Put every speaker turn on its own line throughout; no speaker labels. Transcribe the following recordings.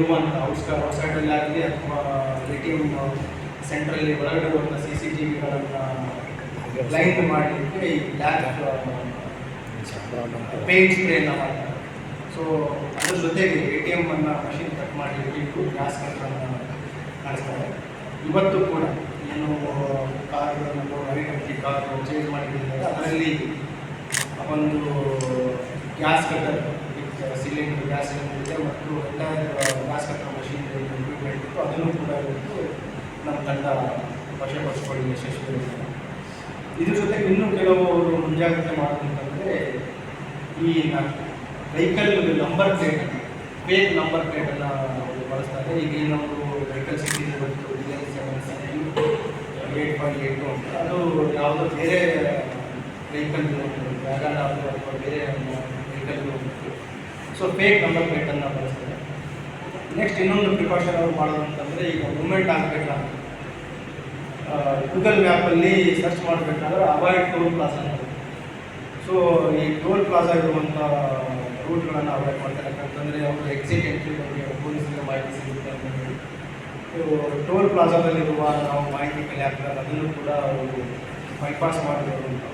ಇರುವಂಥ ಔಟ್ಸ್ ಔಟ್ಸೈಡಲ್ಲಾಗಲಿ ಅಥವಾ A T M ಸೆಂಟ್ರಲ್ಲಿ ಒಳಗಡೆ ಇರುವಂಥ ಸಿ ಸಿ ಟಿ ವಿಗಳನ್ನು ಬ್ಲೈಂಡ್ ಮಾಡಲಿಕ್ಕೆ ಈ ಬ್ಲ್ಯಾಕ್ ಪೇಂಟ್ ಸ್ಪ್ರೇನ ಸೊ ಅದ್ರ ಜೊತೆಗೆ ಎ ಟಿ ಎಮ್ಮನ್ನು ಮಷಿನ್ ಕಟ್ ಮಾಡಿ ಇಟ್ಟು ಗ್ಯಾಸ್ ಕಟ್ಟನ್ನು ನಡೆಸ್ತಾರೆ. ಇವತ್ತು ಕೂಡ ಏನು ಕಾರ್ಗಳನ್ನು ಐಡೆಂಟಿ ಕಾರ್ ಚೇಂಜ್ ಮಾಡಿದ್ದಾರೆ. ಅದರಲ್ಲಿ ಒಂದು gas cutter cylinder gas cylinder ಮತ್ತು ಎಲ್ಲ ಗ್ಯಾಸ್ ಕಟ್ಟೋ ಮಷೀನ್ ಇಕ್ವಿಪ್ಮೆಂಟ್ ಇತ್ತು. ಅದನ್ನು ಕೂಡ ಇವತ್ತು ನಮ್ಮ ತಂಡ ವಶಪಡಿಸಿಕೊಳ್ಳಿ ಯಶಸ್ವಿಯಾಗಿದೆ. ಇದ್ರ ಜೊತೆಗೆ ಇನ್ನೂ ಕೆಲವರು ಮುಂಜಾಗ್ರತೆ ಮಾಡಬೇಕಂದ್ರೆ ಈ vehicle number plate fake number ಪ್ಲೇಟನ್ನು ಬಳಸ್ತಾರೆ. ಈಗ ಏನೊಂದು ವೆಹಿಕಲ್ ಸಿಕ್ಕಿದೆ ಬಂತು D seven seven eight point eight ಅಂತ. ಅದು ಯಾವುದೋ ಬೇರೆ ವೆಹಿಕಲ್ ವ್ಯಾಗನ್ ಅಥವಾ ಬೇರೆ ವೆಹಿಕಲ್ ಸೊ ಫೇಕ್ ನಂಬರ್ ಪ್ಲೇಟನ್ನು ಬಳಸ್ತಾರೆ. ನೆಕ್ಸ್ಟ್ ಇನ್ನೊಂದು ಪ್ರಿಕಾಷನ್ ಅವರು ಮಾಡೋದು ಅಂತಂದರೆ ಈಗ ಮೂಮೆಂಟ್ ಆಗಬೇಕಾದ್ರೆ ಗೂಗಲ್ ಮ್ಯಾಪಲ್ಲಿ ಸರ್ಚ್ ಮಾಡಬೇಕಾದ್ರೆ ಅವಾಯ್ಡ್ ಟೋಲ್ ಪ್ಲಾಸ್ ಅಂತ ಸೊ ಈ ಟೋಲ್ ಪ್ಲಾಸ್ ಇರುವಂಥ ರೂಟ್ಗಳನ್ನು ಅವಾಯ್ಡ್ ಮಾಡ್ತಾರೆ. ಯಾಕಂತಂದರೆ ಅವರು ಎಕ್ಸಿಟ್ ಎಂಟ್ರಿ ಬಗ್ಗೆ ಪೊಲೀಸರಿಗೆ ಮಾಹಿತಿ ಸಿಗುತ್ತೆ ಅಂತ ಹೇಳಿ. ಸೊ ಟೋಲ್ ಪ್ಲಾಜಾದಲ್ಲಿರುವ ನಾವು ಮಾಹಿತಿ ಕಲೆ ಹಾಕ್ತಾರೆ ಅದನ್ನು ಕೂಡ ಅವರು ಬೈಪಾಸ್ ಮಾಡಬೇಕು ಅಂತ.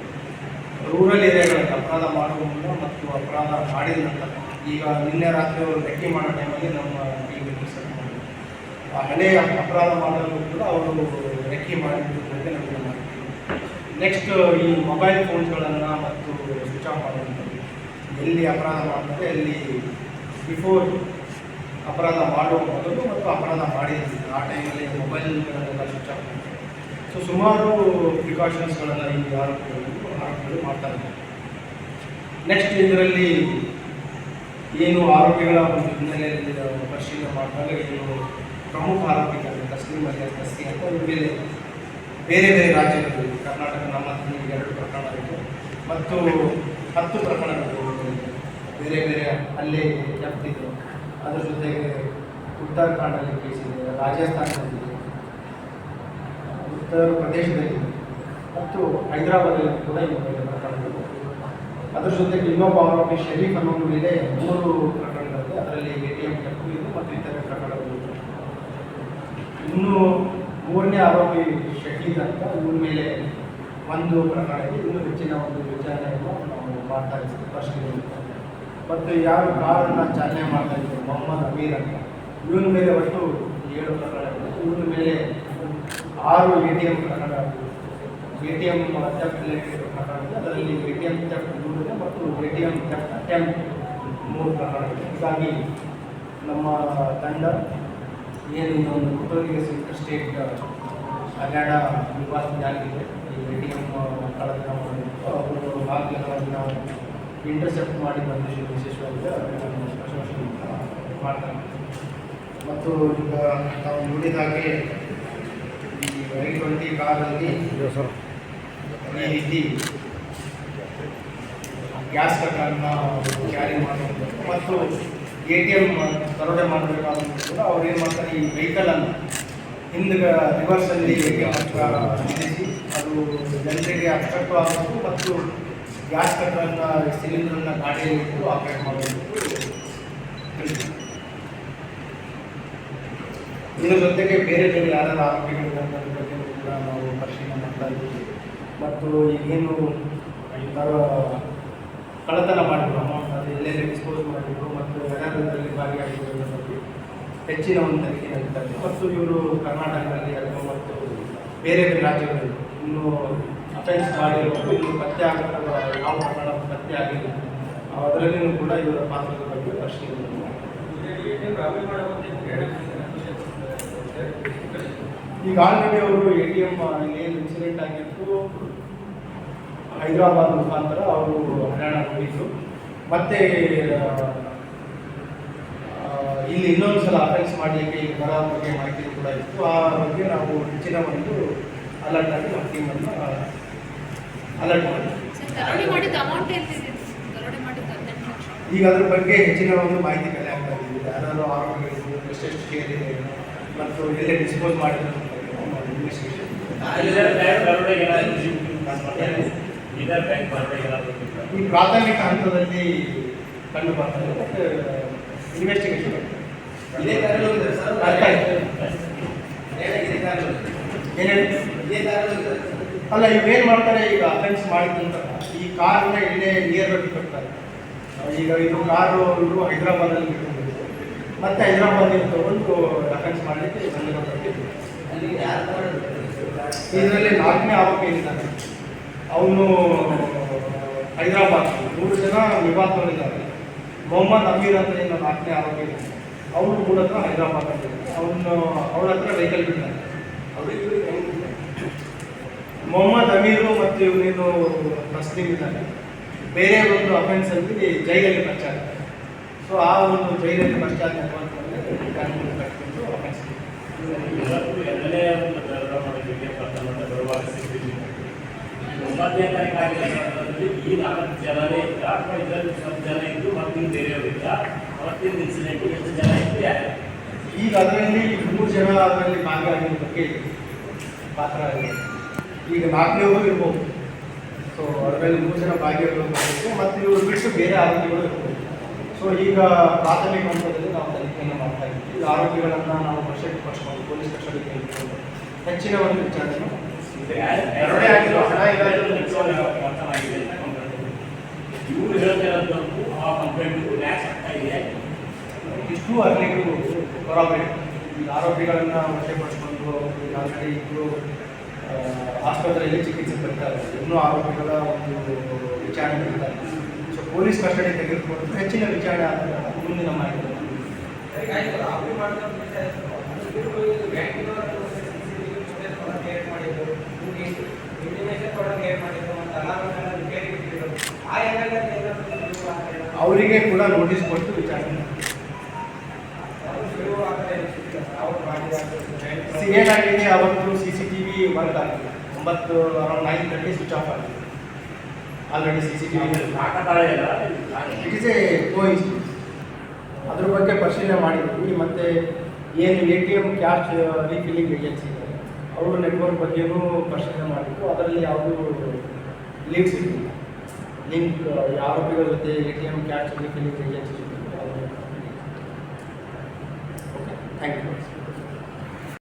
ರೂರಲ್ ಏರಿಯಾಗಳಲ್ಲಿ ಅಪರಾಧ ಮಾಡುವ ಮತ್ತು ಅಪರಾಧ ಮಾಡಿದ ನಂತರ ಈಗ ನಿನ್ನೆ ರಾತ್ರಿ ಅವರು ಲೆಕ್ಕಿ ಮಾಡೋ ಟೈಮಲ್ಲಿ ನಮ್ಮ ಟೀಮ್ ಮಾಡಿದ್ರು. ಆ ಹಳೆ ಅಪರಾಧ ಮಾಡಲು ಕೂಡ ಅವರು ರೆಕ್ಕಿ ಬಗ್ಗೆ ನಮಗೆ ಮಾಹಿತಿ. ನೆಕ್ಸ್ಟ್ ಈ ಮೊಬೈಲ್ ಫೋನ್ಸ್ಗಳನ್ನು ಮತ್ತು ಸ್ವಿಚ್ ಆಫ್ ಮಾಡುವಂಥದ್ದು ಎಲ್ಲಿ ಅಪರಾಧ ಮಾಡ್ತಾರೆ ಅಲ್ಲಿ ಬಿಫೋರ್ ಅಪರಾಧ ಮಾಡುವ ಮೊದಲು ಮತ್ತು ಅಪರಾಧ ಮಾಡಿದ್ದೀವಿ ಆ ಟೈಮಲ್ಲಿ ಮೊಬೈಲ್ಗಳನ್ನೆಲ್ಲ ಸ್ವಿಚ್ ಆಫ್ ಮಾಡ್ತಾರೆ. ಸೊ ಸುಮಾರು ಪ್ರಿಕಾಷನ್ಸ್ಗಳನ್ನು ಈ ಆರೋಪಿಗಳು ಆರೋಪಿಗಳು ಮಾಡ್ತಾ ಇದ್ದಾರೆ. ನೆಕ್ಸ್ಟ್ ಇದರಲ್ಲಿ ಏನು ಆರೋಪಿಗಳ ಒಂದು ಹಿನ್ನೆಲೆಯಲ್ಲಿ ಪರಿಶೀಲನೆ ಮಾಡಿದಾಗ ಏನು ಪ್ರಮುಖ ಆರೋಪಿಗಳು ತಸ್ಲೀಮ್ ಅಲಿ ತಸ್ತಿ ಅಂತ ಬೇರೆ ಬೇರೆ ಬೇರೆ ರಾಜ್ಯಗಳಲ್ಲಿ ಕರ್ನಾಟಕ ನಮ್ಮ ಎರಡು ಪ್ರಕರಣಗಳು ಮತ್ತು ಹತ್ತು ಪ್ರಕರಣಗಳು ಬೇರೆ ಬೇರೆ ಅಲ್ಲೇ ಜಪ್ತಿದ್ರು ಅದ್ರ ಜೊತೆಗೆ ಉತ್ತರಾಖಂಡಲ್ಲಿ ಕೇಸ್ ಇದೆ, ರಾಜಸ್ಥಾನದಲ್ಲಿ. ಉತ್ತರ ಪ್ರದೇಶದಲ್ಲಿ. ಮತ್ತು ಹೈದರಾಬಾದಲ್ಲಿ ಕೂಡ ಈ ಪ್ರಕರಣಗಳು ಅದ್ರ ಜೊತೆಗೆ ಇನ್ನೊಬ್ಬ ಆರೋಪಿ ಶರೀಫ್ ಅನ್ನೋ ಇದೆ, ಮೂರು ಪ್ರಕರಣಗಳಿದೆ. ಅದರಲ್ಲಿ ಎ ಟಿ ಎಂ ಕೆಂಪು ಇದೆ ಮತ್ತು ಇತರೆ ಪ್ರಕರಣಗಳು. ಇನ್ನು ಮೂರನೇ ಆರೋಪಿ ಶಹೀದ್ ಅಂತ ಇವ್ರ ಮೇಲೆ ಒಂದು ಪ್ರಕರಣ ಇದೆ. ಇನ್ನೂ ಹೆಚ್ಚಿನ ಒಂದು ವಿಚಾರಣೆಯನ್ನು ನಾವು ಮಾಡ್ತಾ ಇದ್ದೀವಿ. ಪರಿಶೀಲನೆ ಮತ್ತು ಯಾರು ಕಾರನ್ನು ಚಾಲನೆ ಮಾಡ್ತಾ ಇದ್ರು ಮೊಹಮ್ಮದ್ ಅಮೀರ್ ಅಂತ. ಇವನ ಮೇಲೆ ಒಟ್ಟು ಏಳು ಪ್ರಕರಣ ಇದೆ ಇವನ ಮೇಲೆ ಆರು ಎ ಟಿ ಎಂ ಪ್ರಕರಣ A T M theft related ಪ್ರಕರಣ ಇದೆ. ಅದರಲ್ಲಿ ಎ ಟಿ ಎಂ ಥೆಫ್ಟ್ ಮೂರು ಇದೆ ಮತ್ತು A T M theft attempt ಮೂರು ಪ್ರಕರಣ ಇದೆ. ಹೀಗಾಗಿ ನಮ್ಮ ತಂಡ ಏನು ಒಂದು ಕುಟುಂಬಿಗೆ ಸಿಕ್ಕ ಸ್ಟೇಟ್ ಹನ್ನೆರಡ ನಿವಾಸಿಯಾಗಿದೆ ಈ ಎ ಟಿ ಎಂ ಕಳೆದ ಅವರು ಜನರನ್ನು ನಾವು ಇಂಟರ್ಸೆಪ್ಟ್ ಮಾಡಿ ಬಂದು ವಿಶೇಷವಾಗಿ ಮಾಡ್ತಾರೆ ಮತ್ತು ಈಗ ನಾವು ನೋಡಿದಾಗೆ ಈ ಐ ಟ್ವೆಂಟಿ ಕಾರಲ್ಲಿ ಈ ರೀತಿ ಗ್ಯಾಸ್ ಕಟ್ಟನ್ನು ಕ್ಯಾರಿ ಮಾಡಬೇಕು ಮತ್ತು ಎ ಟಿ ಎಂ ದರೋಡೆ ಮಾಡಬೇಕಾದ್ರೂ ಕೂಡ ಅವ್ರು ಏನು ಮಾಡ್ತಾರೆ, ಈ ವೆಹಿಕಲನ್ನು ಹಿಂದೆ ರಿವರ್ಸಲ್ಲಿ ಎ ಟಿ ಎಂ ಹತ್ರ ನಿಲ್ಲಿಸಿ ಅದು ಜನರಿಗೆ ಅಟ್ರಾಕ್ಟ್ ಆಗಬೇಕು ಮತ್ತು ಗ್ಯಾಸ್ ಕಟ್ಟರನ್ನು ಸಿಲಿಂಡರನ್ನು ಗಾಡಿಯಲ್ಲಿ ಇಟ್ಟು ಆಪರೇಟ್ ಮಾಡಬೇಕು ಇದರ ಜೊತೆಗೆ ಬೇರೆ ಬೇರೆ ಯಾರಾದ್ರೂ ಬಂದದ್ರ ಬಗ್ಗೆ ಕೂಡ ನಾವು ಪರಿಶೀಲನೆ ಮಾಡ್ತಾ ಇದ್ದೀವಿ ಮತ್ತು ಈಗೇನು ಕಳ್ಳತನ ಮಾಡಿದ್ರು ಅಮೌಂಟ್ ಅದು ಎಲ್ಲೆಲ್ಲಿ ಡಿಸ್ಪೋಸ್ ಮಾಡಿದ್ರು ಮತ್ತು ವ್ಯವಹಾರದಲ್ಲಿ ಭಾಗಿಯಾಗಿರೋದ್ರ ಬಗ್ಗೆ ಹೆಚ್ಚಿನ ಒಂದು ತನಿಖೆ ನಡೀತಾ ಇದೆ. ಮತ್ತು ಇವರು ಕರ್ನಾಟಕದಲ್ಲಿ ಅಥವಾ ಮತ್ತು ಬೇರೆ ಬೇರೆ ರಾಜ್ಯಗಳಲ್ಲಿ ಇನ್ನೂ ಅಫೆನ್ಸ್ ಮಾಡಿರುವುದು ಇನ್ನು ಪತ್ತೆ ಆಗದ ಯಾವ ಪ್ರಕರಣ ಪತ್ತೆ ಆಗಿಲ್ಲ. ಅದರಲ್ಲಿಯೂ ಕೂಡ ಇವರ ಪಾತ್ರದ ಬಗ್ಗೆ ಪರಿಶೀಲನೆ ಈಗ ಆಲ್ರೆಡಿ ಅವರು ಎ ಟಿ ಎಂ ಏನು ಇನ್ಸಿಡೆಂಟ್ ಆಗಿತ್ತು ಹೈದರಾಬಾದ್ ಮುಖಾಂತರ ಅವರು ಹರಿಯಾಣ ಪೊಲೀಸು ಮತ್ತೆ ಇಲ್ಲಿ ಇನ್ನೊಂದು ಸಲ ಅಫೆನ್ಸ್ ಮಾಡಲಿಕ್ಕೆ ಈಗ ಬರೋ ಬಗ್ಗೆ ಮಾಹಿತಿ ಕೂಡ ಇತ್ತು. ಆ ಬಗ್ಗೆ ನಾವು ಹೆಚ್ಚಿನ ಒಂದು ಅಲರ್ಟ್ ಆಗಿ ನಮ್ಮ ಟೀಮನ್ನು ಅಲರ್ಟ್ ಮಾಡಿದ್ವಿ. ಈಗ ಅದ್ರ ಬಗ್ಗೆ ಹೆಚ್ಚಿನ ಒಂದು ಮಾಹಿತಿ ಕಲೆ ಆಗ್ತಾ ಇದೆ. ಯಾರು ಆರೋಗ್ಯ ಎಷ್ಟೆಷ್ಟು ಮತ್ತು ಎಲ್ಲೇ ಡಿಸ್ಪೋಸ್ ಮಾಡಿದ್ರು ಅಂತ ಬಗ್ಗೆ ನಾವು ಇನ್ವೆಸ್ಟಿಗೇಷನ್
ಇದರ ಬ್ಯಾಂಕ್ ಬರೋಡೆ ಏನಾದ್ರು ಇದರ ಬ್ಯಾಂಕ್ ಬರೋಡೆ ಏನಾದ್ರು
ಈ ಪ್ರಾಥಮಿಕ ಹಂತದಲ್ಲಿ ಕಂಡು ಬರ್ತದೆ ಮತ್ತು ಇನ್ವೆಸ್ಟಿಗೇಷನ್ ಇದೇ ಕಾರಣ ಸರ್? ಅರ್ಥ ಅಲ್ಲ ಇವೇನು ಮಾಡ್ತಾರೆ? ಈಗ ಅಫೆನ್ಸ್ ಮಾಡಿದ ನಂತರ ಈ ಕಾರ್ನ ಇಲ್ಲೇ ನಿಯರ್ ರೋಡ್ ಕಟ್ತಾರೆ ಈಗ ಇದು ಕಾರು ಇವರು ಹೈದರಾಬಾದಲ್ಲಿ ಅಲ್ಲಿ ಮತ್ತೆ ಹೈದರಾಬಾದಲ್ಲಿ ತಗೊಂಡು ಅಫೆನ್ಸ್ ಮಾಡಲಿಕ್ಕೆ ಬಂದಿರೋದಕ್ಕೆ ಇದರಲ್ಲಿ ನಾಲ್ಕನೇ ಆರೋಪಿ ಇದ್ದಾನೆ ಅವನು ಹೈದರಾಬಾದ್, ಮೂರು ಜನ ವಿವಾದಗಳಿದ್ದಾರೆ ಮೊಹಮ್ಮದ್ ಅಮೀರ್ ಅಂತ ಏನು ನಾಲ್ಕನೇ ಆರೋಪಿ ಇದೆ. ಅವನು ಮೂಲತಃ ಹೈದರಾಬಾದ್ ಅವನು ಅವಳ ಹತ್ರ ವೆಹಿಕಲ್ ಬಿದ್ದಾನೆ ಮೊಹಮ್ಮದ್ ಅಮೀರು ಮತ್ತು ಇವನೇನು ತಸ್ಲೀಮ್ ಇದ್ದಾನೆ ಬೇರೆ ಒಂದು ಅಫೆನ್ಸಲ್ಲಿ ಜೈಲಲ್ಲಿ ಪ್ರಚಾರ ಸೊ ಆ ಒಂದು ಜೈಲಲ್ಲಿ ಕಾನೂನು ಕಟ್ಟಿಕೊಂಡು ಅಫೆನ್ಸ್
ಇವತ್ತು ಎರಡನೇ ಒಂದು ದರೋಡೆ ಮಾಡಿದ್ದಕ್ಕೆ ಪ್ರಥಮ ಬರುವಾಗ ಸಿಕ್ಕಿದ್ವಿ ಒಂಬತ್ತನೇ ತಾರೀಕು ಈ ನಾಲ್ಕು ಇದರಲ್ಲಿ ಸ್ವಲ್ಪ ಜನ ಇದ್ದು ಮತ್ತಿನ ಬೇರೆಯವರಿಲ್ಲ ಅವತ್ತಿನ ಇನ್ಸಿಡೆಂಟ್ ಎಷ್ಟು ಜನ ಇತ್ತು
ಈಗ ಮೂರು ಜನ ಅದರಲ್ಲಿ ಭಾಗಿಯಾಗಿರೋ ಬಗ್ಗೆ ಪಾತ್ರ ಆಗಿದೆ ಈಗ ನಾಲ್ಕನೇವರು ಇರ್ಬೋದು. ಸೊ ಅದರಲ್ಲಿ ಮೂರು ಜನ ಭಾಗಿಯಾಗಿರೋ ಬಗ್ಗೆ ಮತ್ತು ಇವರು ಬಿಟ್ಟು ಬೇರೆ ಆರೋಗ್ಯಗಳು ಇರ್ಬೋದು. ಸೊ ಈಗ ಪ್ರಾಥಮಿಕ ಹಂತದಲ್ಲಿ ನಾವು ತನಿಖೆಯನ್ನು ಮಾಡ್ತಾ ಇದ್ದೀವಿ. ಈ ಆರೋಪಿಗಳನ್ನು ನಾವು ವರ್ಷಕ್ಕೆ ಪಡಿಸ್ಕೊಂಡು ಪೊಲೀಸ್ ಕಸ್ಟಡಿಗೆ ತೆಗೆದುಕೊಂಡು ಹೆಚ್ಚಿನ ಒಂದು ವಿಚಾರಣೆಯನ್ನು
ಎರಡೇ ಆಗಿರೋ ಹಣ ಇರೋದು ಆಗಿದೆ ಇವರು ಹೇಳ್ತಿರೋದಕ್ಕೂ ಆ ಕಂಪ್ಲೇಂಟ್ಗೂ ಮ್ಯಾಚ್ ಆಗ್ತಾ ಇದೆ.
ಇಷ್ಟು ಹದಿನೈದು ಬರಾಬರಿ ಈ ಆರೋಪಿಗಳನ್ನು ವಶಪಡಿಸಿಕೊಂಡು ಆಲ್ರೆಡಿ ಇಬ್ಬರು ಆಸ್ಪತ್ರೆಯಲ್ಲಿ ಚಿಕಿತ್ಸೆ ಪಡ್ತಾರೆ ಇನ್ನೂ ಆರೋಪಿಗಳ ಒಂದು ವಿಚಾರಣೆ ಬರ್ತಾರೆ ಸೊ ಪೊಲೀಸ್ ಕಸ್ಟಡಿ ತೆಗೆದುಕೊಂಡು ಹೆಚ್ಚಿನ ವಿಚಾರಣೆ ಆದ ಮುಂದಿನ ಮಾಹಿತಿ ಅವರಿಗೆ ಕೂಡ ನೋಟಿಸ್ ಕೊಟ್ಟು ವಿಚಾರಣೆ ಏನಾಗಿದೆ ಅವತ್ತು C C T V work ಆಗಿದೆ. ಒಂಬತ್ತು around nine thirty switch off ಆಗಿದೆ. Already C C T V it is a coincidence ಅದ್ರ ಬಗ್ಗೆ ಪರಿಶೀಲನೆ ಮಾಡಿದ್ವಿ ಮತ್ತು ಏನು A T M cash refilling agency ಇದೆ. ಅವರು ನೆಟ್ವರ್ಕ್ ಬಗ್ಗೆಯೂ ಪರಿಶೀಲನೆ ಮಾಡಿದ್ರು ಅದರಲ್ಲಿ ಯಾವುದೂ ಲೀಡ್ಸ್ ಇರಲಿಲ್ಲ. ಲಿಂಕ್ ಆರೋಪಿಗಳ ಜೊತೆ A T M cash agency